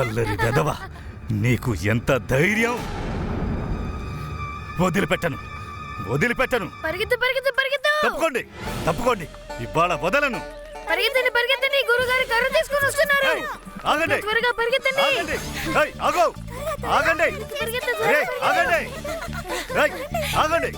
అల్లరి వెదవ నీకు ఎంత ధైర్యం? వదిలిపెట్టను వదిలిపెట్టను. పరిగెత్తు పరిగెత్తు పరిగెత్తు! తప్పుకోండి తప్పుకోండి. ఇవాళ వదలను. పరిగెత్తండి పరిగెత్తండి గురుగారు కర్ర తీసుకొని వస్తున్నారు. ఆగండి. త్వరగా పరిగెత్తండి. ఆగండి. ఏయ్, ఆగు. ఆగండి. పరిగెత్తు ఏయ్, త్వరగా ఆగండి. ఏయ్, ఆగండి.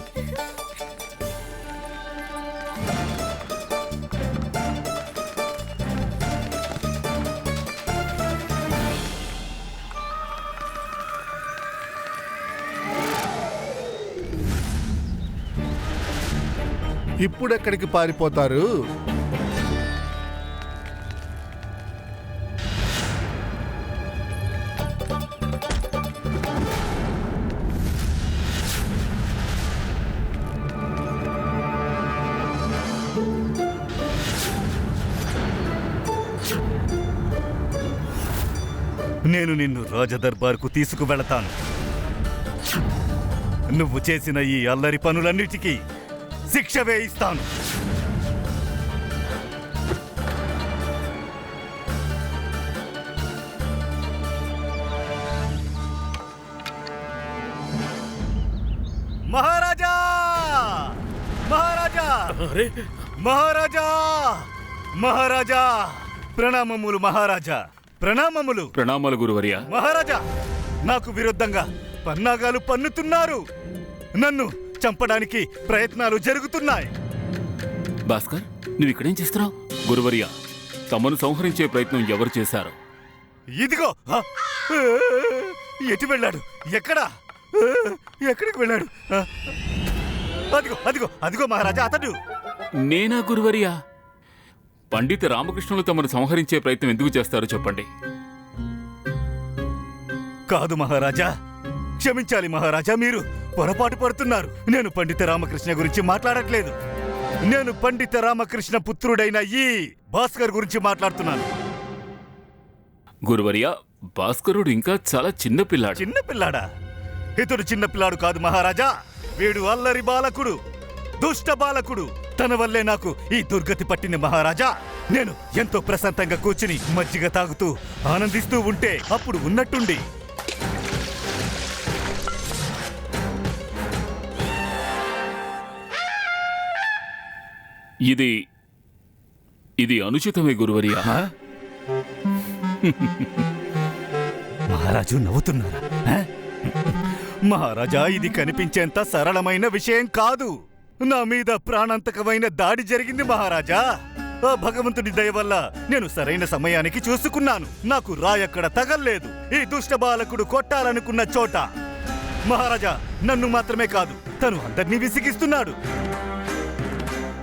ఇప్పుడెక్కడికి పారిపోతారు? నేను నిన్ను రాజదర్బార్కు తీసుకువెళతాను. నువ్వు చేసిన ఈ అల్లరి పనులన్నిటికీ శిక్ష వేయిస్తాను మహారాజా మహారాజా మహారాజా మహారాజా ప్రణామములు మహారాజా ప్రణామములు ప్రణామాలు గురువర్య మహారాజా నాకు విరుద్ధంగా పన్నాగాలు పన్నుతున్నారు నన్ను చంపడానికి ప్రయత్నాలు జరుగుతున్నాయి భాస్కర్ నువ్వు ఇక్కడేం చేస్తున్నావు గురువర్య తమను సంహరించే ప్రయత్నం ఎవరు చేశారు ఇదిగో! ఎటు వెళ్ళాడు ఎక్కడా! ఎక్కడికి వెళ్ళాడు! అదిగో అదిగో అదిగో మహారాజా అతడు నేనా గురువర్య పండిత రామకృష్ణులు తమను సంహరించే ప్రయత్నం ఎందుకు చేస్తారో చెప్పండి కాదు మహారాజా క్షమించాలి మహారాజా మీరు పొరపాటు పడుతున్నారు. నేను పండిత రామకృష్ణ గురించి మాట్లాడట్లేదు. నేను పండిత రామకృష్ణ పుత్రుడైన ఈ భాస్కర్ గురించి మాట్లాడుతున్నాను. గురువర్య భాస్కరుడు ఇంకా చాలా చిన్న పిల్లాడు. చిన్న పిల్లాడా? ఇతడు చిన్న పిల్లాడు కాదు మహారాజా. వీడు అల్లరి బాలకుడు దుష్ట బాలకుడు. తన వల్లే నాకు ఈ దుర్గతి పట్టింది మహారాజా. నేను ఎంతో ప్రశాంతంగా కూర్చుని మజ్జిగ తాగుతూ ఆనందిస్తూ ఉంటే అప్పుడు ఉన్నట్టుండి. ఇది ఇది అనుచితమే గురువర్య. మహారాజు నవ్వుతున్నారా? మహారాజా ఇది కనిపించేంత సరళమైన విషయం కాదు. నా మీద ప్రాణాంతకమైన దాడి జరిగింది మహారాజా. ఆ భగవంతుడి దయ వల్ల నేను సరైన సమయానికి చూసుకున్నాను. నాకు రాయక్కడ తగల్లేదు. ఈ దుష్ట బాలకుడు కొట్టాలనుకున్న చోట. మహారాజా నన్ను మాత్రమే కాదు తను అందరినీ విసిగిస్తున్నాడు.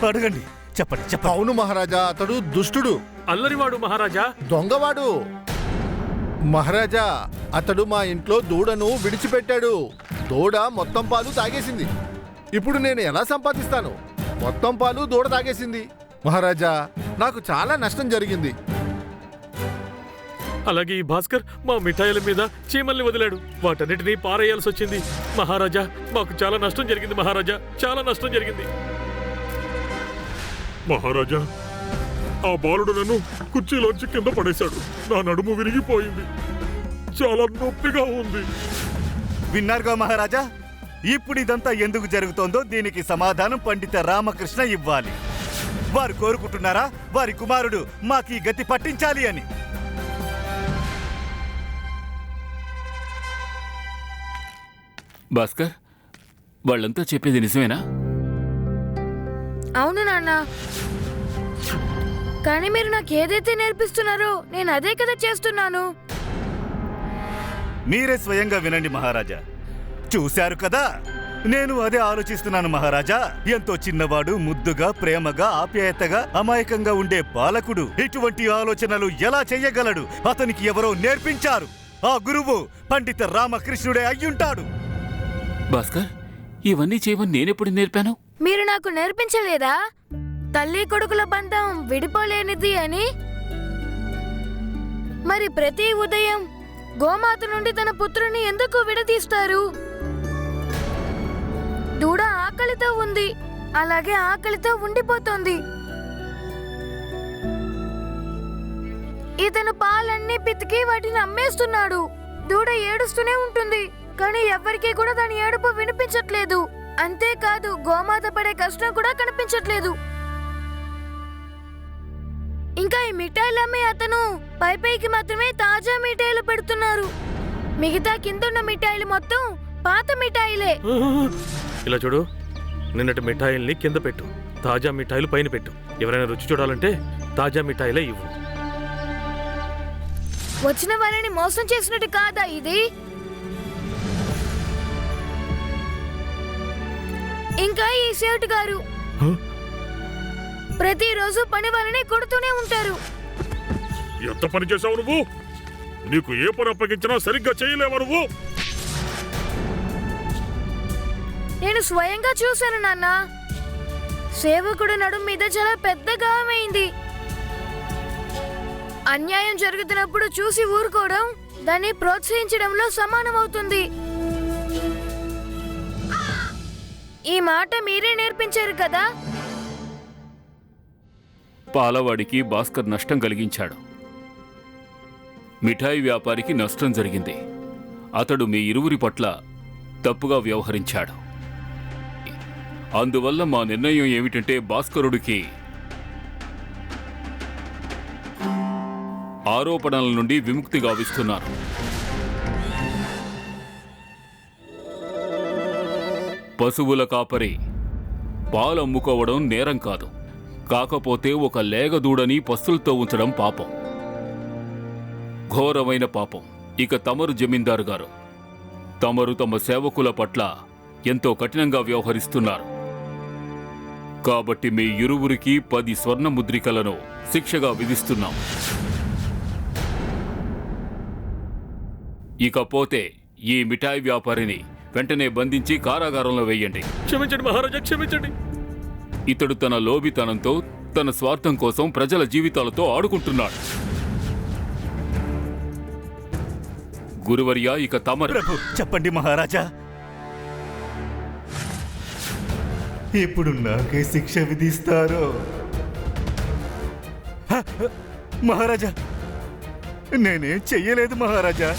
అడగండి. చెప్పండి చెప్పండి. అవును మహారాజా అతడు దుష్టుడు. అల్లరివాడు మహారాజా. దొంగవాడు. మహారాజా అతడు మా ఇంట్లో దూడను విడిచిపెట్టాడు. దూడ మొత్తం పాలు తాగేసింది. ఇప్పుడు నేను ఎలా సంపాదిస్తాను? మొత్తం పాలు దూడ తాగేసింది. మహారాజా నాకు చాలా నష్టం జరిగింది. అలాగే ఈ భాస్కర్ మా మిఠాయిల మీద చీమల్ని వదిలాడు. వాటన్నిటినీ పారేయాల్సి వచ్చింది మహారాజా మాకు చాలా నష్టం జరిగింది మహారాజా. చాలా నష్టం జరిగింది. మహారాజా ఆ బాలుడు నన్ను కుర్చీలోంచి కింద పడేశాడు. నా నడుము విరిగిపోయింది. చాలా నొప్పిగా ఉంది. విన్నారుగా మహారాజా? ఇప్పుడు ఇదంతా ఎందుకు జరుగుతోందో దీనికి సమాధానం పండిత రామకృష్ణ ఇవ్వాలి. వారు కోరుకుంటున్నారా? వారి కుమారుడు మాకీ గతి పట్టించాలి అని. భాస్కర్ వాళ్ళంతా చెప్పేది నిజమేనా? అవును నాన్న. కానీ మీరు నాకు ఏదైతే నేర్పిస్తున్నారో నేను అదే కదా చేస్తున్నాను. మీరే స్వయంగా వినండి మహారాజా. చూశారు కదా? నేను అదే ఆలోచిస్తున్నాను మహారాజా. ఎంతో చిన్నవాడు ముద్దుగా ప్రేమగా ఆప్యాయతగా అమాయకంగా ఉండే బాలకుడు ఇటువంటి ఆలోచనలు ఎలా చెయ్యగలడు అతనికి ఎవరో నేర్పించారు. ఆ గురువు పండిత రామకృష్ణుడే అయ్యుంటాడు. భాస్కర్ ఇవన్నీ చేయమని నేనెప్పుడు నేర్పాను? మీరు నాకు నేర్పించలేదా? తల్లి కొడుకుల బంధం విడిపోలేనిది అని? మరి ప్రతి ఉదయం గోమాత నుండి తన పుత్రుని ఎందుకు విడదీస్తారు? దూడ ఆకలితో ఉంది. అలాగే ఆకలితో ఉండిపోతోంది. ఇతను పాలన్నీ పితికి వాటిని అమ్మేస్తున్నాడు. దూడ ఏడుస్తూనే ఉంటుంది. కానీ ఎవ్వరికీ కూడా దాని ఏడుపు వినిపించట్లేదు. అంతేకాదు గోమాత పడే కష్టం కూడా కనిపించట్లేదు. ఇంకా ఈ మిఠాయిలు అమ్మే అతను పై పైకి మాత్రమే తాజా మిఠాయిలు పెడుతున్నారు. మిగతా కిందున్న మిఠాయిలు మొత్తం పాత మిఠాయిలే. ఇలా చూడు నిన్నటి మిఠాయిల్ని కింద పెట్టు తాజా మిఠాయిలు పైన పెట్టు. ఎవరైనా రుచి చూడాలంటే తాజా మిఠాయిలే ఇవ్వు. వచ్చిన వాళ్ళని మోసం చేసినట్టు కాదా ఇది? ఇంకా ఈ సేటు గారు ప్రతిరోజు పని వాళ్ళని కొడుతూనే ఉంటారు. ఎంత పని చేసావు నువ్వు? నీకు ఏ పని అప్పగించినా సరిగ్గా చేయలేవా నువ్వు? నేను స్వయంగా చూశాను నాన్న. సేవకుడు నడుం మీద చాలా పెద్ద గాయమైంది అన్యాయం జరుగుతున్నప్పుడు చూసి ఊరుకోవడం దాన్ని ప్రోత్సహించడంలో సమానమవుతుంది. ఈ మాట మీరే నేర్పించారు కదా? పాలవాడికి భాస్కర్ నష్టం కలిగించాడు. మిఠాయి వ్యాపారికి నష్టం జరిగింది. అతడు మీ ఇరువురి పట్ల తప్పుగా వ్యవహరించాడు. అందువల్ల మా నిర్ణయం ఏమిటంటే భాస్కరుడికి ఆరోపణల నుండి విముక్తి గావిస్తున్నారు పశువుల కాపరి. పాలు అమ్ముకోవడం నేరం కాదు. కాకపోతే ఒక లేగదూడని పస్తులతో ఉంచడం పాపం. ఘోరమైన పాపం. ఇక తమరు జమీందారు గారు. తమరు తమ సేవకుల పట్ల ఎంతో కఠినంగా వ్యవహరిస్తున్నారు. కాబట్టి మీ ఇరువురికి పది స్వర్ణ ముద్రికలను శిక్షగా విధిస్తున్నాం. ఇకపోతే ఈ మిఠాయి వ్యాపారిని వెంటనే బంధించి కారాగారంలో వేయండి. క్షమించండి మహారాజా క్షమించండి. ఇతడు తన లోబితనంతో తన స్వార్థం కోసం ప్రజల జీవితాలతో ఆడుకుంటున్నాడు. గురువర్య ఇక తమరు ప్రభు చెప్పండి మహారాజా. ఇప్పుడు నాకే శిక్ష విధిస్తారో! మహారాజా నేనేం చెయ్యలేదు మహారాజా.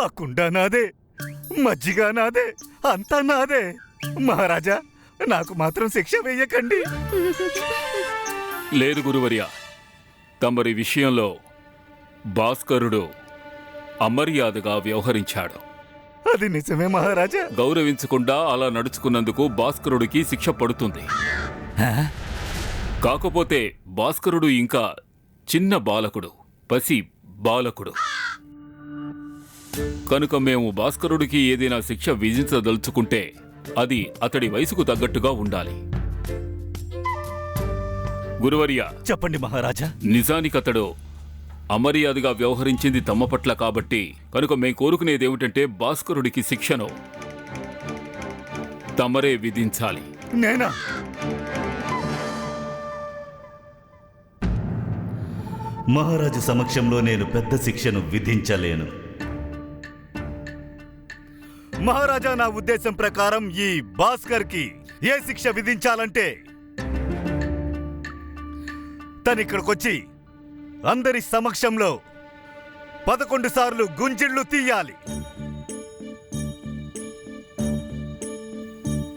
ఆ కుండ నాదే మజ్జిగ నాదే అంతా నాదే. మహారాజా నాకు మాత్రం శిక్ష వేయకండి. లేదు గురువర్య తమరి విషయంలో భాస్కరుడు అమర్యాదగా వ్యవహరించాడు. అది నిజమే మహారాజా. గౌరవించకుండా అలా నడుచుకున్నందుకు భాస్కరుడికి శిక్ష పడుతుంది. కాకపోతే భాస్కరుడు ఇంకా చిన్న బాలకుడు పసి బాలకుడు. కనుక మేము భాస్కరుడికి ఏదైనా శిక్ష విధించదలుచుకుంటే అది అతడి వయసుకు తగ్గట్టుగా ఉండాలి. గురువర్య చెప్పండి మహారాజా. నిజానికి అతడు అమర్యాదగా వ్యవహరించింది తమ పట్ల కాబట్టి కనుక మేం కోరుకునేది ఏమిటంటే భాస్కరుడికి శిక్షను తమరే విధించాలి. నేనా? మహారాజు సమక్షంలో నేను పెద్ద శిక్షను విధించలేను. మహారాజా నా ఉద్దేశం ప్రకారం ఈ భాస్కర్కి ఏ శిక్ష విధించాలంటే తనిక్కడికొచ్చి అందరి సమక్షంలో పదకొండు సార్లు గుంజిళ్ళు తీయాలి.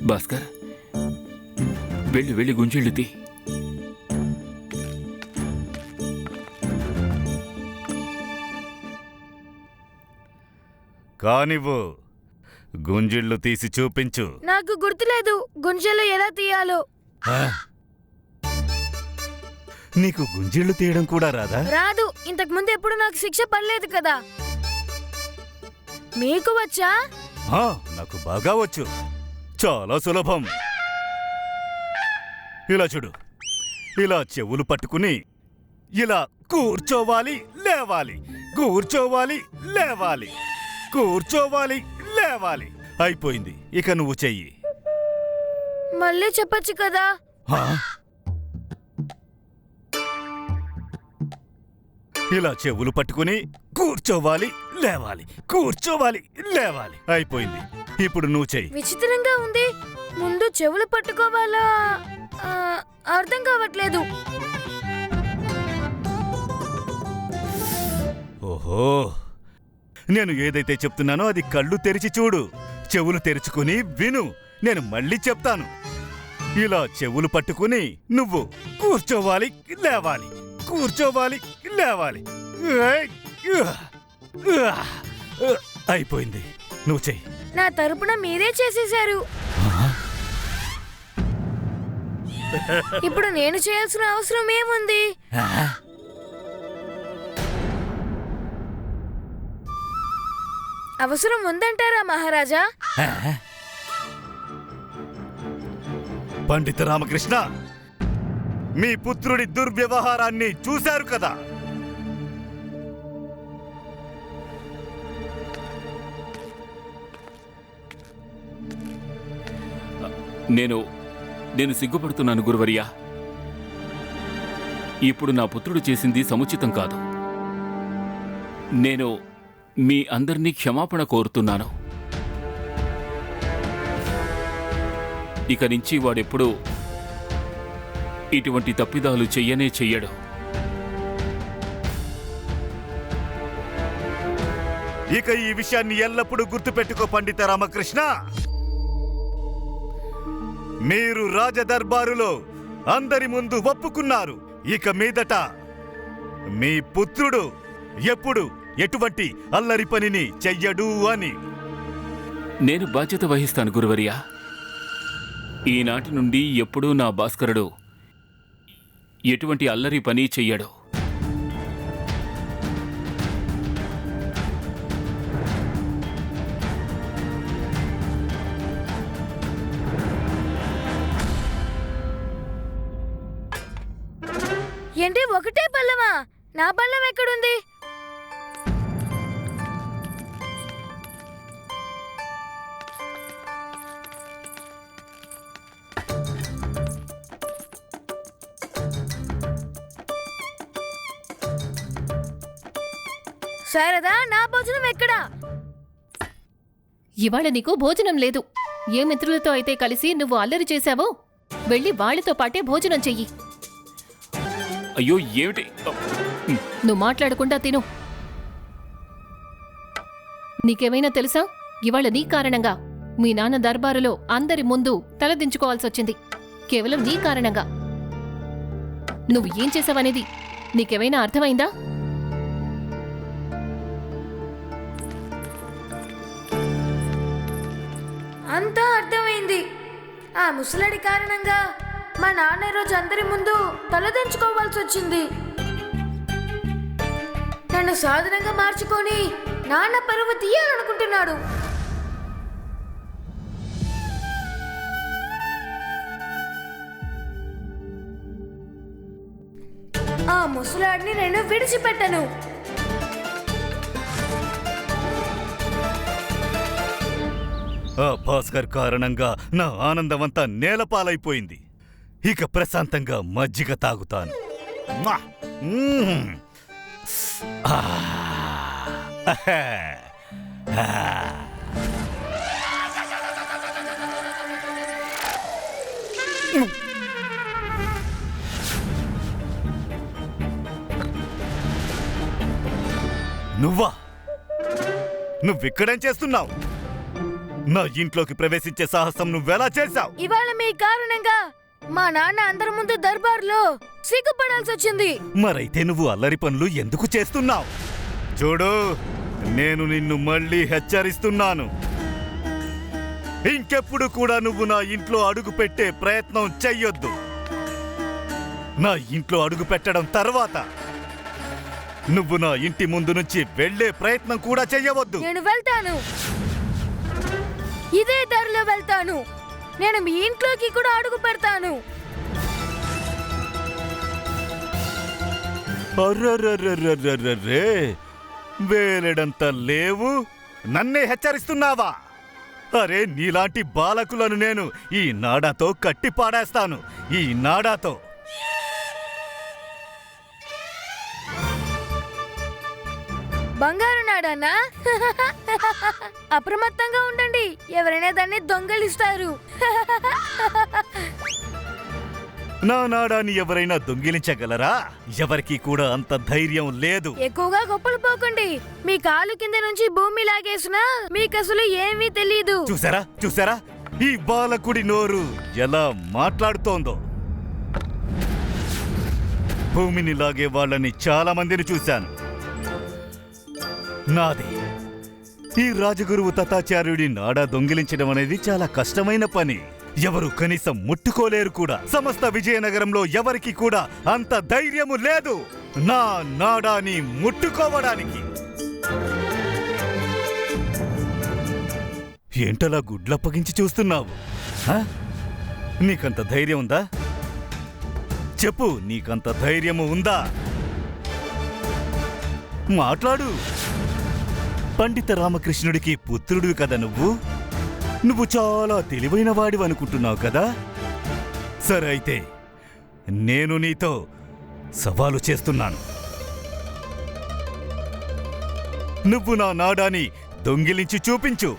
భాస్కర్ వెళ్ళి వెళ్ళి గుంజిళ్ళు తీ. కానివ్వు. గుంజిళ్ళు తీసి చూపించు. నాకు గుర్తులేదు. గుంజలు ఎలా తీయాలో. ఆ? నీకు గుంజిళ్ళు తీయడం కూడా రాదా? రాదు. ఇంతకు ముందు ఎప్పుడు నాకు శిక్ష పడలేదు కదా. మీకు వచ్చా? ఆ, నాకు బాగా వచ్చు. చాలా సులభం. ఇలా చూడు. ఇలా చెవులు పట్టుకుని ఇలా కూర్చోవాలి లేవాలి. కూర్చోవాలి లేవాలి. కూర్చోవాలి తేవాలి. అయిపోయింది. ఇక నువ్వు చెయ్యి. మళ్ళీ చెప్పొచ్చు కదా? ఇలా చెవులు పట్టుకుని కూర్చోవాలి లేవాలి. కూర్చోవాలి లేవాలి. అయిపోయింది. ఇప్పుడు నువ్వు చెయ్యి. విచిత్రంగా ఉంది. ముందు చెవులు పట్టుకోవాలా? అర్థం కావట్లేదు. ఓహో. నేను ఏదైతే చెప్తున్నానో అది కళ్ళు తెరిచి చూడు. చెవులు తెరుచుకుని విను. నేను మళ్ళీ చెప్తాను. ఇలా చెవులు పట్టుకుని నువ్వు కూర్చోవాలి లేవాలి. కూర్చోవాలి లేవాలి! అయిపోయింది. నువ్వు చెయ్యి. నా తరపున మీరే చేసేశారు. ఇప్పుడు నేను చేయాల్సిన అవసరం ఏముంది? అవసరం ఉందంటారా మహారాజా? పండిత రామకృష్ణ మీ పుత్రుడి దుర్వ్యవహారాన్ని చూశారు కదా? నేను నేను సిగ్గుపడుతున్నాను గురువర్యా. ఇప్పుడు నా పుత్రుడు చేసింది సముచితం కాదు. నేను మీ అందరినీ క్షమాపణ కోరుతున్నాను. ఇక నుంచి వాడెప్పుడు ఇటువంటి తప్పిదాలు చెయ్యనే చెయ్యడు. ఇక ఈ విషయాన్ని ఎల్లప్పుడూ గుర్తుపెట్టుకో పండిత రామకృష్ణ. మీరు రాజదర్బారులో అందరి ముందు ఒప్పుకున్నారు. ఇక మీదట మీ పుత్రుడు ఎప్పుడు ఎటువంటి అల్లరి పనిని చెయ్యడు అని. నేను బాధ్యత వహిస్తాను గురువర్యా. ఈనాటి నుండి ఎప్పుడూ నా భాస్కరుడు ఎటువంటి అల్లరి పని చెయ్యడు. ఏంటి ఒకటే పల్లమా? నా పల్లం ఎక్కడుంది? శారదా నా భోజనం ఎక్కడా? ఇవాళ నీకు భోజనం లేదు. ఏ మిత్రులతో అయితే కలిసి నువ్వు అల్లరి చేశావో వెళ్ళి వాళ్ళతో పాటే భోజనం చెయ్యి. అయ్యో ఏమిటి? నువ్వు మాట్లాడకుండా తిను. నీకేమైనా తెలుసా? ఇవాళ నీ కారణంగా మీ నాన్న దర్బారులో అందరి ముందు తలదించుకోవాల్సొచ్చింది కేవలం నీ కారణంగా. నువ్వు ఏం చేసావనేది నీకేమైనా అర్థమైందా? ఆ ముసలాడి కారణంగా మా నాన్న రోజు అందరి ముందు తలదించుకోవాల్సి వచ్చింది. నన్ను సాధనంగా మార్చుకొని నాన్న పరువు తీయాలనుకుంటున్నాడు. ఆ ముసలాడిని నేను విడిచిపెట్టను. ఆ భాస్కర్ కారణంగా నా ఆనందమంతా నేలపాలైపోయింది ఇక ప్రశాంతంగా మజ్జిగ తాగుతాను మ్వా! మ్మ్! ఆ! నువ్వా నువ్విక్కడేం చేస్తున్నావు నా ఇంట్లోకి ప్రవేశించే సాహసం నువ్వెలా చేశావు? ఇవాళ మీ కారణంగా మా నాన్న అందరి ముందు దర్బార్లో సిగ్గుపడాల్సి వచ్చింది. మరైతే నువ్వు అల్లరి పనులు ఎందుకు చేస్తున్నావు? చూడు నేను నిన్ను మళ్ళీ హెచ్చరిస్తున్నాను. ఇంకెప్పుడు కూడా నువ్వు నా ఇంట్లో అడుగు పెట్టే ప్రయత్నం చెయ్యొద్దు. నా ఇంట్లో అడుగు పెట్టడం తర్వాత నువ్వు నా ఇంటి ముందు నుంచి వెళ్ళే ప్రయత్నం కూడా చెయ్యవద్దు. నేను వెళ్తాను. ఇదే దారిలో వెళ్తాను. నేను మీ ఇంట్లోకి కూడా అడుగు పెడతాను. అర్రర్రర్రర్రర్రర్రే వేలెడంత లేవు. నన్నే హెచ్చరిస్తున్నావా? అరే నీలాంటి బాలకులను నేను ఈ నాడాతో కట్టి పాడేస్తాను ఈ నాడాతో. బంగారు నాడన్నా అప్రమత్తంగా ఉండండి. ఎవరైనా దాన్ని దొంగలిస్తారు. నా నాడాన్ని ఎవరైనా దొంగిలించగలరా? ఎవరికి కూడా అంత ధైర్యం లేదు. ఎక్కువగా గొప్పలు పోకండి. మీ కాలు కింద నుంచి భూమి లాగేసినా మీకు అసలు ఏమీ తెలీదు. చూసారా? చూసారా? ఈ బాలకుడి నోరు ఎలా మాట్లాడుతోందో. భూమిని లాగే వాళ్ళని చాలా మందిని చూశాను. నాది. ఈ రాజగురువు తతాచార్యుడి నాడా దొంగిలించడం అనేది చాలా కష్టమైన పని. ఎవరు కనీసం ముట్టుకోలేరు కూడా. సమస్త విజయనగరంలో ఎవరికి కూడా అంత ధైర్యము లేదు. నా నాడాని ముట్టుకోవడానికి. ఏంటలా గుడ్లప్పగించి చూస్తున్నావు? ఆ? నీకంత ధైర్యం ఉందా? చెప్పు నీకంత ధైర్యము ఉందా? మాట్లాడు. పండిత రామకృష్ణుడికి పుత్రుడివి కదా నువ్వు? నువ్వు చాలా తెలివైన వాడివి అనుకుంటున్నావు కదా? సరే అయితే నేను నీతో సవాలు చేస్తున్నాను. నువ్వు నా నాడాని దొంగిలించి చూపించు.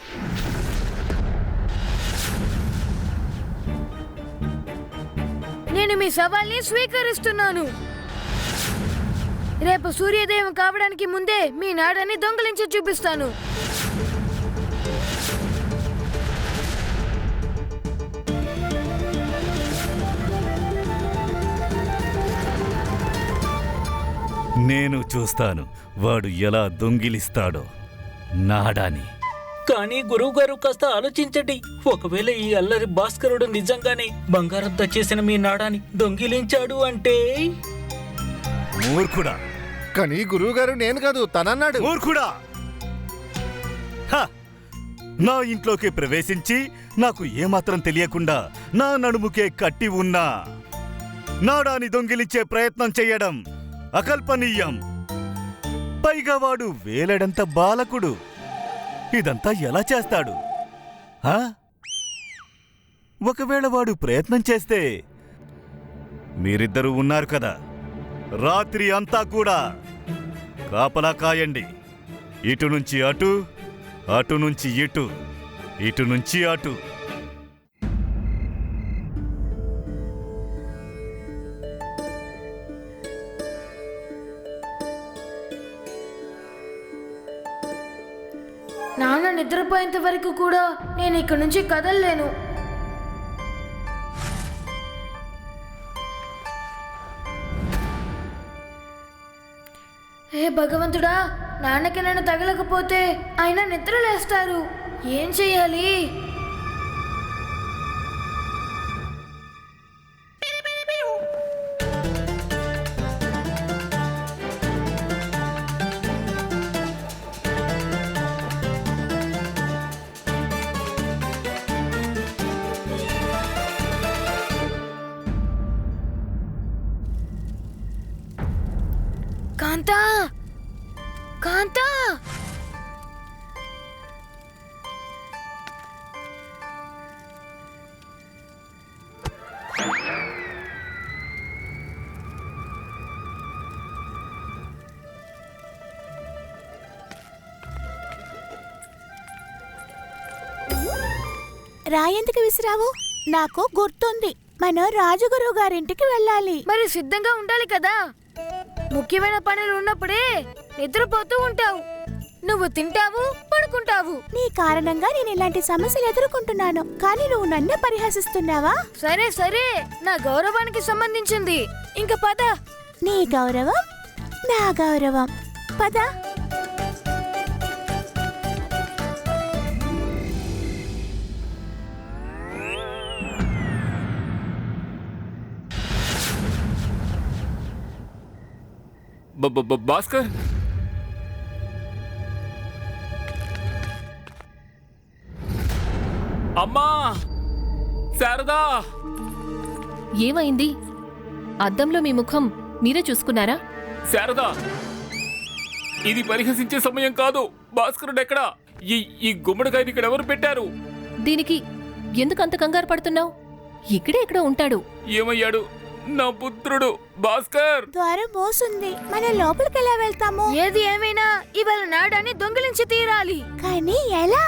నేను మీ సవాల్ని స్వీకరిస్తున్నాను. రేపు సూర్యోదయం కావడానికి ముందే మీ నాడని దొంగలించి చూపిస్తాను. నేను చూస్తాను వాడు ఎలా దొంగిలిస్తాడో. నాడాని. కానీ గురువుగారు కాస్త ఆలోచించండి. ఒకవేళ ఈ అల్లరి భాస్కరుడు నిజంగానే బంగారంతో చేసిన మీ నాడాని దొంగిలించాడు అంటే మూర్ఖుడా. కానీ గురువుగారు నేను కాదు తనన్నాడు. మూర్ఖుడా. హ! నా ఇంట్లోకి ప్రవేశించి నాకు ఏమాత్రం తెలియకుండా నా నడుముకే కట్టి ఉన్నా. నాడాని దొంగిలించే ప్రయత్నం చెయ్యడం అకల్పనీయం. పైగా వాడు వేలడంత బాలకుడు. ఇదంతా ఎలా చేస్తాడు? ఆ? ఒకవేళ వాడు ప్రయత్నం చేస్తే మీరిద్దరూ ఉన్నారు కదా. రాత్రి అంతా కూడా కాపలా కాయండి. ఇటు నుంచి అటు అటు నుంచి ఇటు ఇటు నుంచి అటు. నాన్న నిద్రపోయేంత వరకు కూడా నేను ఇక్కడి నుంచి కదలలేను. ఏ భగవంతుడా నాన్నకి నన్ను తగలకపోతే ఆయన నిద్రలేస్తారు. ఏం చెయ్యాలి కాంతా! రాయందుకు విసిరావు? నాకు గుర్తుంది. మనం రాజగురువు గారింటికి వెళ్ళాలి. మరి సిద్ధంగా ఉండాలి కదా. ముఖ్యమైన పనులు ఉన్నప్పుడే నిద్రపోతూ ఉంటావు. నువ్వు తింటావు పడుకుంటావు. నీ కారణంగా నేను ఇలాంటి సమస్యలు ఎదుర్కొంటున్నాను. కానీ నువ్వు నన్ను పరిహసిస్తున్నావా? సరే సరే. నా గౌరవానికి సంబంధించింది. ఇంక పద. నీ గౌరవం నా గౌరవం. పద. బ- బ- బ- భాస్కర్? అమ్మా! శారదా! ఏమైంది? అద్దంలో మీ ముఖం మీరే చూసుకున్నారా? శారదా! ఇది పరిహసించే సమయం కాదు. భాస్కరుడు ఎక్కడా? ఈ ఈ గుమ్మడికాయని ఇక్కడ ఎవరు పెట్టారు? దీనికి ఎందుకంత కంగారు పడుతున్నావు? ఇక్కడే ఎక్కడో ఉంటాడు. ఏమయ్యాడు? నా పుత్రుడు భాస్కర్! ద్వారం మోసుంది. మనం లోపలికి ఎలా వెళ్తాము? ఏది ఏమైనా ఇవాళ నాడాన్ని దొంగిలించి తీరాలి. కానీ ఎలా?